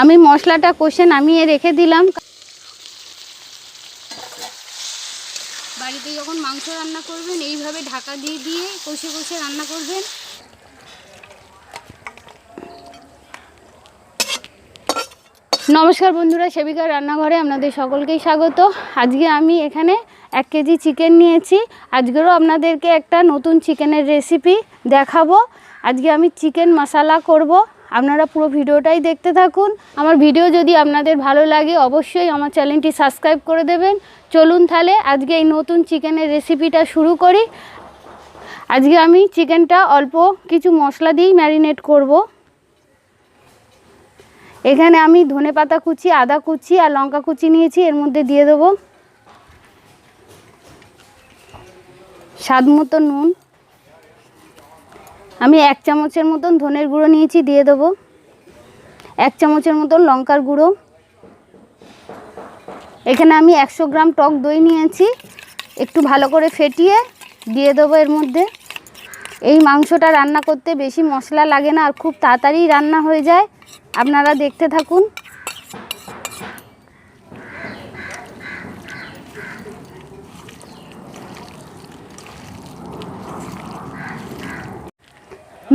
আমি মশলাটা কষে নামিয়ে রেখে দিলাম। বাড়িতে যখন মাংস রান্না করবেন, এইভাবে ঢাকা দিয়ে দিয়ে কষে কষে রান্না করবেন। নমস্কার বন্ধুরা, সেবিকার রান্নাঘরে আপনাদের সকলকেই স্বাগত। আজকে আমি এখানে এক কেজি চিকেন নিয়েছি। আজকেরও আপনাদেরকে একটা নতুন চিকেনের রেসিপি দেখাবো। আজকে আমি চিকেন মশালা করব। আপনারা পুরো ভিডিওটাই দেখতে থাকুন। আমার ভিডিও যদি আপনাদের ভালো লাগে, অবশ্যই আমার চ্যানেলটি সাবস্ক্রাইব করে দেবেন। চলুন তাহলে আজকে এই নতুন চিকেনের রেসিপিটা শুরু করি। আজকে আমি চিকেনটা অল্প কিছু মশলা দিয়েই ম্যারিনেট করব। এখানে আমি ধনে পাতা কুচি, আদা কুচি আর লঙ্কা কুচি নিয়েছি, এর মধ্যে দিয়ে দেবো। স্বাদ মতো নুন। আমি এক চামচের মতন ধনের গুঁড়ো নিয়েছি, দিয়ে দেবো। এক চামচের মতন লঙ্কার গুঁড়ো। এখানে আমি একশো গ্রাম টক দই নিয়েছি। একটু ভালো করে ফেটিয়ে দিয়ে দেবো এর মধ্যে। এই মাংসটা রান্না করতে বেশি মশলা লাগে না আর খুব তাড়াতাড়ি রান্না হয়ে যায়। আপনারা দেখতে থাকুন।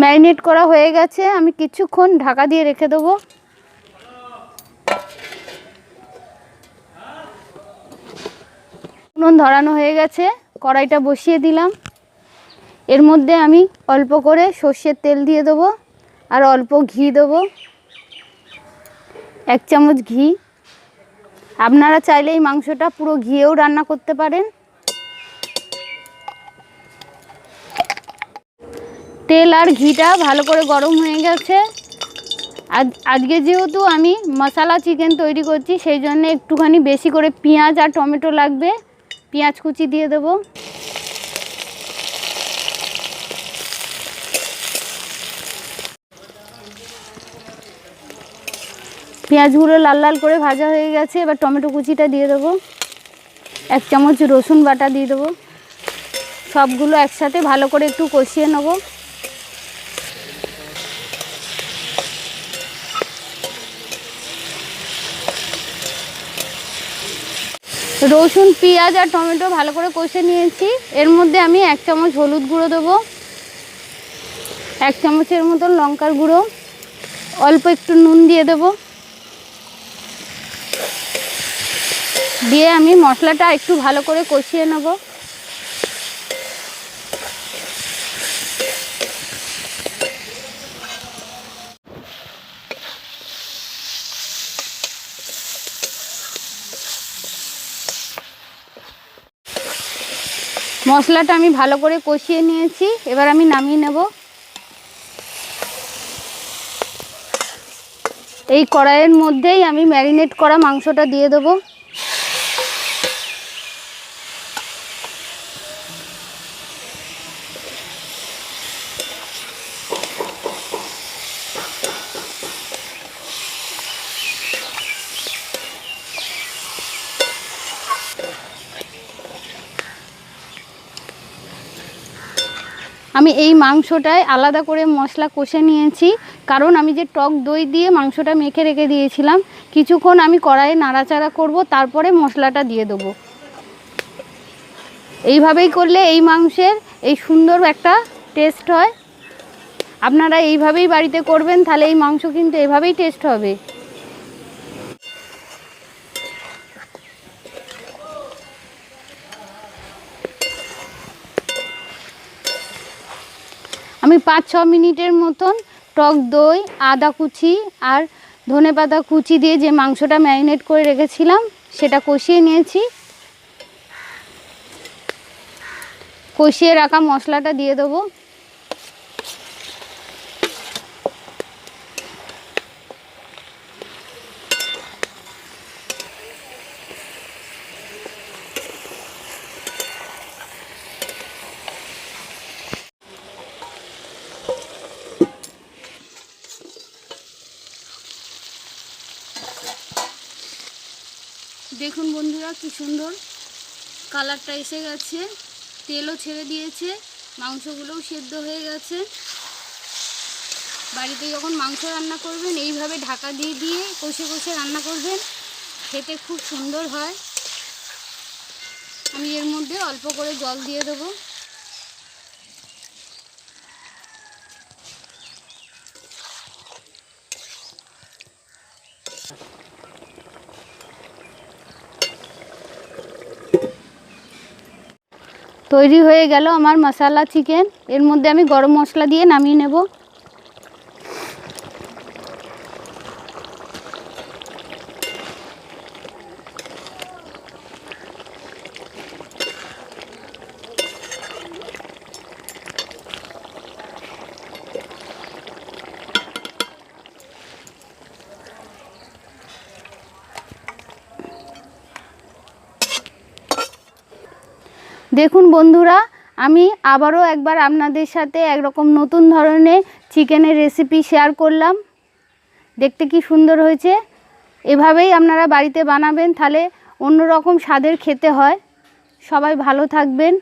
ম্যারিনেট করা হয়ে গেছে, আমি কিছুক্ষণ ঢাকা দিয়ে রেখে দেবো। নুন ধরানো হয়ে গেছে, কড়াইটা বসিয়ে দিলাম। এর মধ্যে আমি অল্প করে সর্ষের তেল দিয়ে দেবো আর অল্প ঘি দেবো। এক চামচ ঘি। আপনারা চাইলে এই মাংসটা পুরো ঘিয়েও রান্না করতে পারেন। তেল আর ঘিটা ভালো করে গরম হয়ে গেছে। আজ, আজকে যেহেতু আমি মশলা চিকেন তৈরি করছি, সেই জন্য একটুখানি বেশি করে পেঁয়াজ আর টমেটো লাগবে। পেঁয়াজ কুচি দিয়ে দেবো। পেঁয়াজগুলো লাল লাল করে ভাজা হয়ে গেছে, এবার টমেটো কুচিটা দিয়ে দেবো। এক চামচ রসুন বাটা দিয়ে দেবো। সবগুলো একসাথে ভালো করে একটু কষিয়ে নেব। রসুন, পেঁয়াজ আর টমেটো ভালো করে কষে নিয়েছি। এর মধ্যে আমি এক চামচ হলুদ গুঁড়ো দেবো। এক চামচের মতন লঙ্কার গুঁড়ো। অল্প একটু নুন দিয়ে দেব। দিয়ে আমি মশলাটা একটু ভালো করে কষিয়ে নেব। মশলাটা আমি ভালো করে কষিয়ে নিয়েছি। এবার আমি নামিয়ে নেব। এই কড়াইয়ের মধ্যেই আমি ম্যারিনেট করা মাংসটা দিয়ে দেবো। আমি এই মাংসটায় আলাদা করে মশলা কষে নিয়েছি। কারণ আমি যে টক দই দিয়ে মাংসটা মেখে রেখে দিয়েছিলাম, কিছুক্ষণ আমি কড়াইয়ে নাড়াচাড়া করব, তারপরে মশলাটা দিয়ে দেবো। এইভাবেই করলে এই মাংসের এই সুন্দর একটা টেস্ট হয়। আপনারা এইভাবেই বাড়িতে করবেন, তাহলে এই মাংস কিন্তু এভাবেই টেস্ট হবে। আমি পাঁচ, ছ মিনিটের মতন টক দই, আদা কুচি আর ধনে পাতা কুচি দিয়ে যে মাংসটা ম্যারিনেট করে রেখেছিলাম, সেটা কষিয়ে নিয়েছি। কষিয়ে রাখা মশলাটা দিয়ে দেবো। দেখুন বন্ধুরা, কি সুন্দর কালারটা এসে গেছে। তেলও ছেড়ে দিয়েছে, মাংসগুলোও সেদ্ধ হয়ে গেছে। বাড়িতে যখন মাংস রান্না করবেন, এইভাবে ঢাকা দিয়ে দিয়ে কষে কষে রান্না করবেন, খেতে খুব সুন্দর হয়। আমি এর মধ্যে অল্প করে জল দিয়ে দেবো। তৈরি হয়ে গেল আমার মশালা চিকেন এর মধ্যে আমি গরম মশলা দিয়ে নামিয়ে নেব। দেখুন বন্ধুরা, আমি আবারও একবার আপনাদের সাথে একরকম নতুন ধরনের চিকেনের রেসিপি শেয়ার করলাম। দেখতে কি সুন্দর হয়েছে। এভাবেই আপনারা বাড়িতে বানাবেন, তাহলে অন্যরকম স্বাদের খেতে হয়। সবাই ভালো থাকবেন।